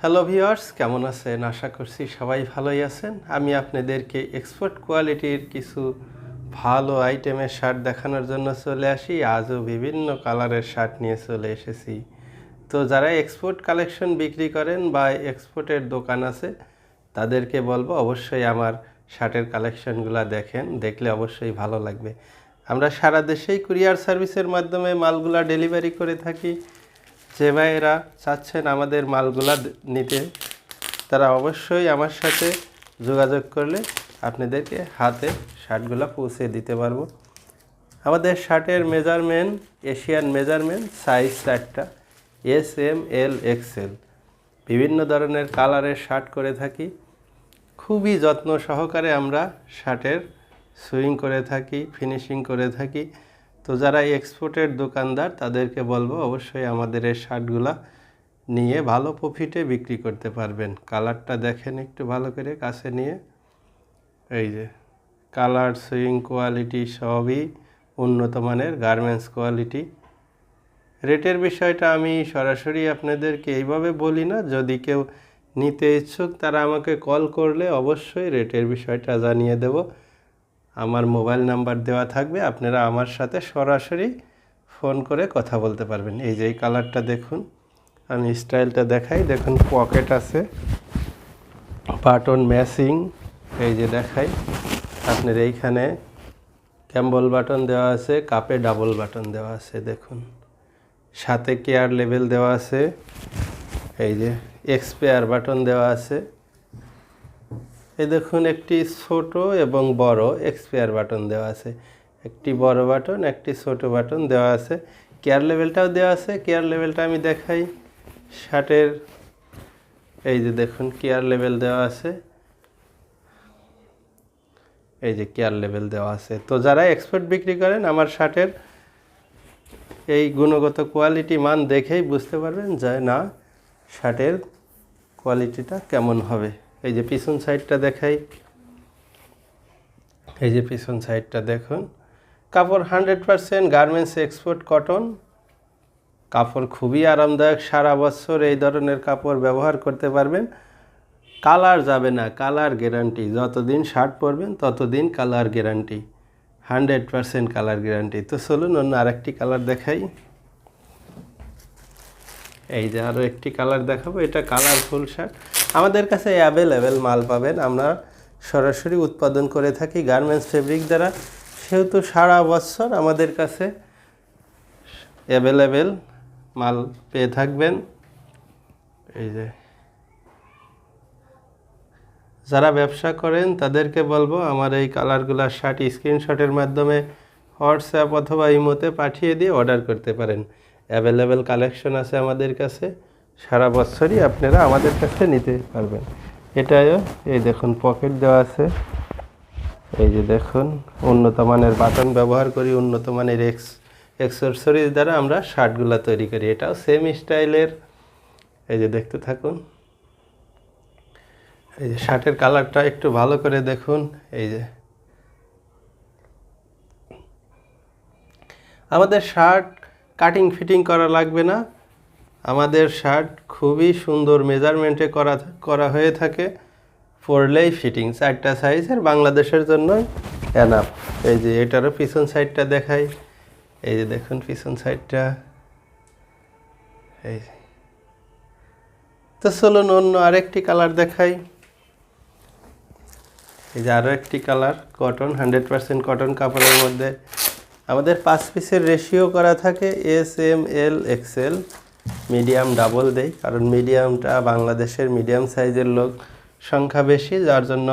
Hello viewers কেমন আছেন? আশা করছি সবাই ভালোই আছেন। আমি আপনাদেরকে এক্সপোর্ট কোয়ালিটির কিছু ভালো আইটেমের শার্ট দেখানোর জন্য চলে আসি। আজও বিভিন্ন কালারের শার্ট নিয়ে চলে এসেছি। তো যারা এক্সপোর্ট কালেকশন বিক্রি করেন বা এক্সপোর্টের দোকান আছে, তাদেরকে বলব অবশ্যই আমার শার্টের কালেকশনগুলো দেখেন। দেখলে অবশ্যই ভালো লাগবে। আমরা সারা দেশেই কুরিয়ার সার্ভিসের মাধ্যমে মালগুলা ডেলিভারি করে থাকি। যে ভাইয়েরা চাচ্ছেন আমাদের মালগুলা নিতে, তারা অবশ্যই আমার সাথে যোগাযোগ করলে আপনাদেরকে হাতে শার্টগুলো পৌঁছে দিতে পারব। আমাদের শার্টের মেজারমেন্ট, এশিয়ান মেজারমেন্ট, সাইজ চারটা, এস এম এল এক্সেল বিভিন্ন ধরনের কালারের শার্ট করে থাকি। খুবই যত্ন সহকারে আমরা শার্টের সুইং করে থাকি, ফিনিশিং করে থাকি। তো যারা এক্সপোর্টের দোকানদার, তাদেরকে বলব অবশ্যই আমাদের এই শার্টগুলা নিয়ে ভালো প্রফিটে বিক্রি করতে পারবেন। কালারটা দেখেন একটু ভালো করে কাছে নিয়ে। এই যে, কালার, সুইং কোয়ালিটি সবই উন্নত মানের, গার্মেন্টস কোয়ালিটি। রেটের বিষয়টা আমি সরাসরি আপনাদেরকে এইভাবে বলি না, যদি কেউ নিতে ইচ্ছুক তারা আমাকে কল করলে অবশ্যই রেটের বিষয়টা জানিয়ে দেব। আমার মোবাইল নাম্বার দেওয়া থাকবে, আপনারা আমার সাথে সরাসরি ফোন করে কথা বলতে পারবেন। এই যে এই কালারটা দেখুন, আমি স্টাইলটা দেখাই। দেখুন, পকেট আছে, বাটন ম্যাচিং, এই যে দেখাই। আপনার এইখানে ক্যাম্বল বাটন দেওয়া আছে, কাপে ডাবল বাটন দেওয়া আছে, দেখুন। সাথে কেয়ার লেভেল দেওয়া আছে, এই যে এক্সপেয়ার বাটন দেওয়া আছে। এই দেখুন, একটি ছোট এবং বড় এক্সপেয়ার বাটন দেওয়া আছে। একটি বড় বাটন একটি ছোট বাটন দেওয়া আছে। কেয়ার লেভেলটাও দেওয়া আছে। কেয়ার লেভেলটা আমি দেখাই। শার্টের এই যে দেখুন কেয়ার লেভেল দেওয়া আছে। এই যে কেয়ার লেভেল দেওয়া আছে। তো যারা এক্সপোর্ট বিক্রি করেন, আমার শার্টের এই গুণগত কোয়ালিটি মান দেখেই বুঝতে পারবেন যে না শার্টের কোয়ালিটিটা কেমন হবে। এই যে পিছন সাইডটা দেখাই। এই যে পিছন সাইডটা দেখুন। কাপড় hundred percent garments export cotton. কাপড় খুবই আরামদায়ক, সারা বছর এই ধরনের কাপড় ব্যবহার করতে পারবেন। কালার যাবে না, কালার গ্যারান্টি। যতদিন শার্ট পরবেন, ততদিন colour guarantee. Hundred percent colour guarantee. তো চলুন অন্য আরেকটি কালার দেখাই। এই যে আরও একটি কালার দেখাবো। এটা কালারফুল শার্ট। আমাদের কাছে অ্যাভেলেবেল মাল পাবেন। আমরা সরাসরি উৎপাদন করে থাকি গার্মেন্টস ফেব্রিক দ্বারা। সেহেতু সারা বছর আমাদের কাছে অ্যাভেলেবেল মাল পেয়ে থাকবেন। এই যে। যারা ব্যবসা করেন, তাদেরকে বলব আমার এই কালারগুলার শার্ট স্ক্রিনশটের মাধ্যমে হোয়াটসঅ্যাপ অথবা ইমোতে পাঠিয়ে দিয়ে অর্ডার করতে পারেন। অ্যাভেলেবেল কালেকশন আছে আমাদের কাছে। সারা বছরই আপনারা আমাদের কাছে নিতে পারবেন। এটাও এই দেখুন, পকেট দেওয়া আছে। এই যে দেখুন, উন্নত মানের বাটন ব্যবহার করি, উন্নত মানের এক্স এক্সেসরিজ দ্বারা আমরা শার্টগুলো তৈরি করি। এটাও সেম স্টাইলের। এই যে দেখতে থাকুন। এই যে শার্টের কালারটা একটু ভালো করে দেখুন। এই যে আমাদের শার্ট কাটিং ফিটিং করা লাগবে না। আমাদের শার্ট খুবই সুন্দর মেজারমেন্টে করা করা হয়ে থাকে। পরলেই ফিটিং চারটা সাইজের বাংলাদেশের জন্য এনাফ এই যে এটারও পিছন সাইডটা দেখাই। এই যে দেখুন পিছন সাইডটা এই তো চলুন অন্য আরেকটি কালার দেখাই। এই যে আরও একটি colour cotton hundred percent cotton কাপড়ের মধ্যে। আমাদের পাঁচ পিসের রেশিও করা থাকে S M L XL medium double দেই, কারণ মিডিয়ামটা বাংলাদেশের মিডিয়াম সাইজের লোক সংখ্যা বেশি, যার জন্য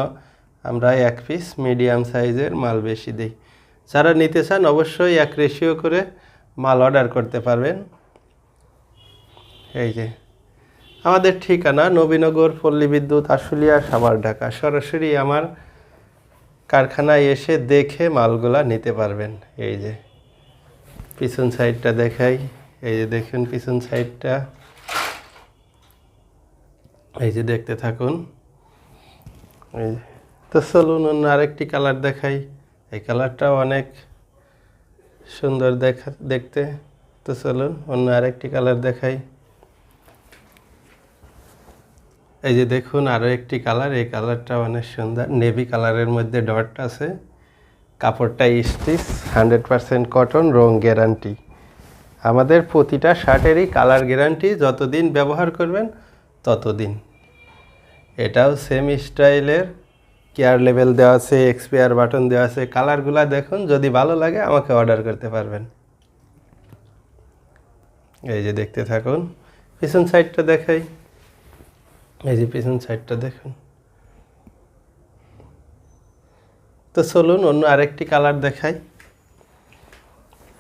আমরা এক পিস মিডিয়াম সাইজের মাল বেশি দিই। যারা নিতে চান অবশ্যই এক রেশিও করে মাল অর্ডার করতে পারবেন। এই যে, আমাদের ঠিকানা নবীনগর পল্লী বিদ্যুৎ আশুলিয়া, সাভার ঢাকা। সরাসরি আমার কারখানায় এসে দেখে মালগুলা নিতে পারবেন। এই যে, পিছন সাইডটা দেখাই। এই যে দেখুন পিছন সাইডটা। এই যে দেখতে থাকুন। এই। তো চলুন অন্য আরেকটি কালার দেখাই। এই কালারটাও অনেক সুন্দর দেখা, দেখতে। তো চলুন অন্য আরেকটি কালার দেখাই। এই যে দেখুন আরও একটি কালার। এই কালারটা অনেক সুন্দর। নেভি কালারের মধ্যে ডট আছে। কাপড়টা স্টিচ হান্ড্রেড পারসেন্ট কটন, রং গ্যারান্টি। আমাদের প্রতিটা শার্টেরই কালার গ্যারান্টি, যতদিন ব্যবহার করবেন ততদিন। এটাও সেম স্টাইলের। কেয়ার লেভেল দেওয়া আছে এক্সপায়ার বাটন দেওয়া আছে, কালারগুলা দেখুন, যদি ভালো লাগে আমাকে অর্ডার করতে পারবেন। এই যে দেখতে থাকুন, পিছন সাইডটা দেখাই। এই যে পিছন সাইডটা দেখুন। তো চলুন, অন্য আরেকটি কালার দেখাই।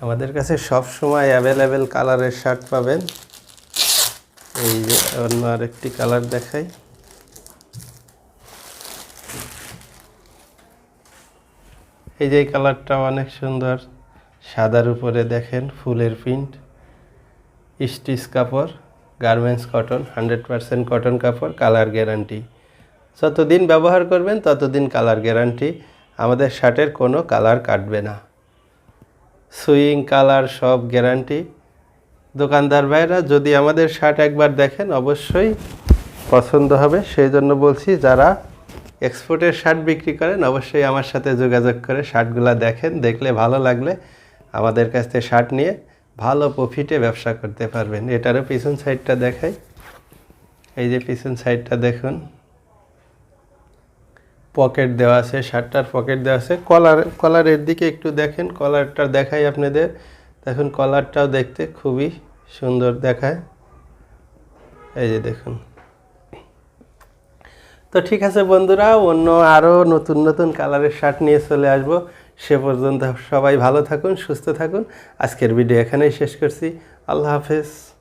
আমাদের কাছে সব সময় অ্যাভেলেবেল কালারের শার্ট পাবেন। এই যে অন্য আরেকটি কালার দেখাই। এই যে কালারটা অনেক সুন্দর। সাদার উপরে দেখেন ফুলের প্রিন্ট স্টিচ কাপড় garments cotton hundred percent cotton কাপড় কালার গ্যারান্টি যতদিন ব্যবহার করবেন, ততদিন কালার গ্যারান্টি আমাদের শার্টের কোনো কালার কাটবে না। সুইং কালার সব গ্যারান্টি দোকানদার ভাইরা, যদি আমাদের শার্ট একবার দেখেন, অবশ্যই পছন্দ হবে। সেই জন্য বলছি, যারা এক্সপোর্টের শার্ট বিক্রি করেন, অবশ্যই আমার সাথে যোগাযোগ করে শার্টগুলো দেখেন, দেখলে ভালো লাগলে আমাদের কাছ থেকে শার্ট নিয়ে ভালো প্রফিটে ব্যবসা করতে পারবেন। এটারও পিছন সাইডটা দেখাই। এই যে পিছন সাইডটা দেখুন। পকেট দেওয়া আছে শার্টটার পকেট দেওয়া আছে। কলার কলারের দিকে একটু দেখেন কলারটা দেখাই আপনাদের। দেখুন কলারটাও দেখতে খুবই সুন্দর দেখায়। এই যে দেখুন। তো ঠিক আছে বন্ধুরা, অন্য আরও নতুন নতুন কালারের শার্ট নিয়ে চলে আসব। সে পর্যন্ত সবাই ভালো থাকুন, সুস্থ থাকুন। আজকের ভিডিও এখানেই শেষ করছি। আল্লাহ হাফেজ।